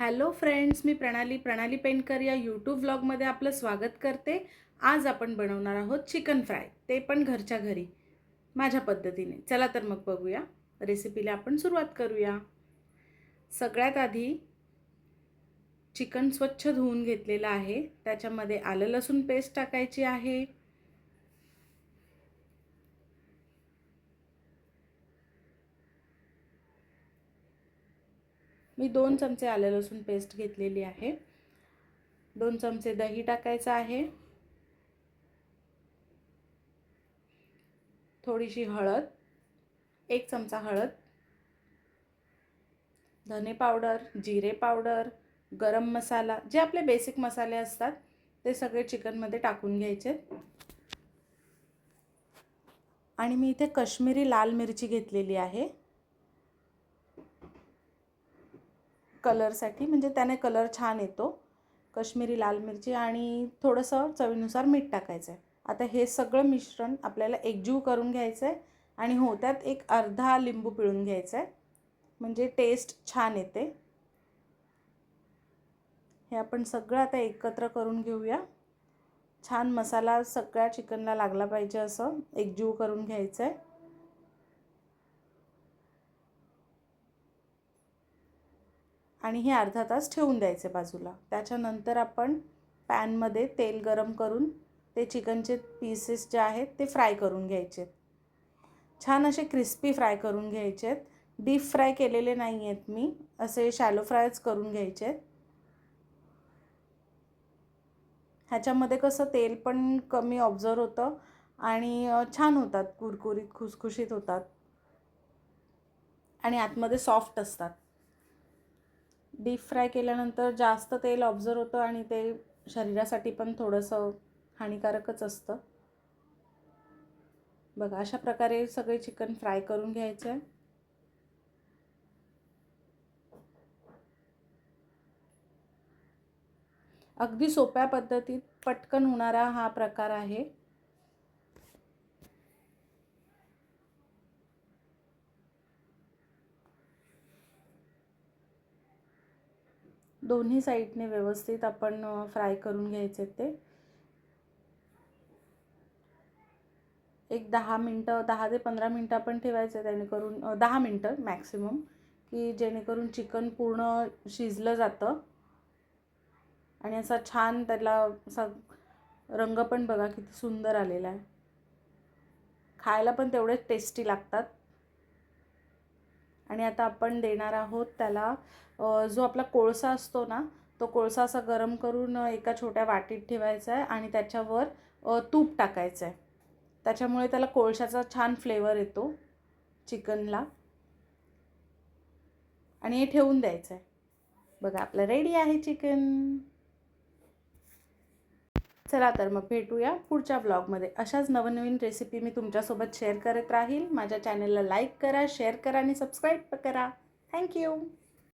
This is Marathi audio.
हॅलो फ्रेंड्स मी प्रणाली प्रणाली पेंटकर या यूट्यूब व्लॉगमध्ये आपलं स्वागत करते. आज आपण बनवणार आहोत चिकन फ्राय ते पण घरच्या घरी. माझ्या पद्धतीने. चला तर मग बघूया. रेसिपीला आपण सुरुवात करूया. सगळ्यात आधी चिकन स्वच्छ धुवून घेतलेलं आहे. त्याच्यामध्ये आलं लसूण पेस्ट टाकायची आहे. मी दोन चमचे आलं लसूण पेस्ट घेतलेली आहे. दोन चमचे दही टाकायचं आहे. थोडीशी हळद एक चमचा हळद धने पावडर जिरे पावडर गरम मसाला जे आपले बेसिक मसाले असतात ते सगळे चिकनमध्ये टाकून घ्यायचे. आणि मी इथे कश्मीरी लाल मिरची घेतलेली आहे. कलरसाठी म्हणजे त्याने कलर छान येतो. कश्मीरी लाल मिरची आणि थोडंसं चवीनुसार मीठ टाकायचं आहे आता हे सगळं मिश्रण आपल्याला एकजीव करून घ्यायचं आहे आणि हो त्यात एक अर्धा लिंबू पिळून घ्यायचा आहे म्हणजे टेस्ट छान येते. हे आपण सगळं आता एकत्र करून घेऊया. छान मसाला सगळ्या चिकनला लागला पाहिजे असं एकजीव करून घ्यायचं आहे आणि हे अर्धा तास ठेवून द्यायचे बाजूला. त्याच्यानंतर आपण पॅनमध्ये तेल गरम करून ते चिकनचे पीसेस जे आहेत ते फ्राय करून घ्यायचे. छान असे क्रिस्पी फ्राय करून घ्यायचे. आहेत डीप फ्राय केलेले नाही आहेत मी. असे शॅलो फ्रायच करून घ्यायचे. आहेत ह्याच्यामध्ये कसं तेल पण कमी ऑब्झर्व होतं आणि छान होतात कुरकुरीत खुसखुशीत होतात. आणि आतमध्ये सॉफ्ट असतात. डीप फ्राय केल्यानंतर जास्त तेल ऑब्झर्व होतं आणि ते शरीरासाठी पण थोडंसं हानिकारकच असतं. बघा अशा प्रकारे सगळे चिकन फ्राय करून घ्यायचं. आहे अगदी सोप्या पद्धतीत पटकन होणारा हा प्रकार आहे. दोन्ही साईडने व्यवस्थित आपण फ्राय करून घ्यायचे ते. एक दहा मिनटं दहा ते पंधरा मिनटं आपण ठेवायचं जेणेकरून दहा मिनटं मॅक्सिमम की जेणेकरून चिकन पूर्ण शिजलं जातं. आणि असा छान त्याला असा रंग पण बघा किती सुंदर आलेला आहे. खायला पण तेवढेच टेस्टी लागतात. आणि आता आपण देणार आहोत त्याला जो आपला कोळसा असतो ना तो कोळसा असा गरम करून एका छोट्या वाटीत ठेवायचा आहे आणि त्याच्यावर तूप टाकायचं आहे. त्याच्यामुळे त्याला कोळशाचा छान फ्लेवर येतो चिकनला. आणि हे ठेवून द्यायचं आहे. बघा आपलं रेडी आहे चिकन चला तर मग भेटूया पुढच्या ब्लॉगमध्ये अशाच नवनवीन रेसिपी मी तुमच्यासोबत शेअर करत राहील. माझ्या चॅनलला लाईक करा शेअर करा आणि सबस्क्राईब करा. थँक्यू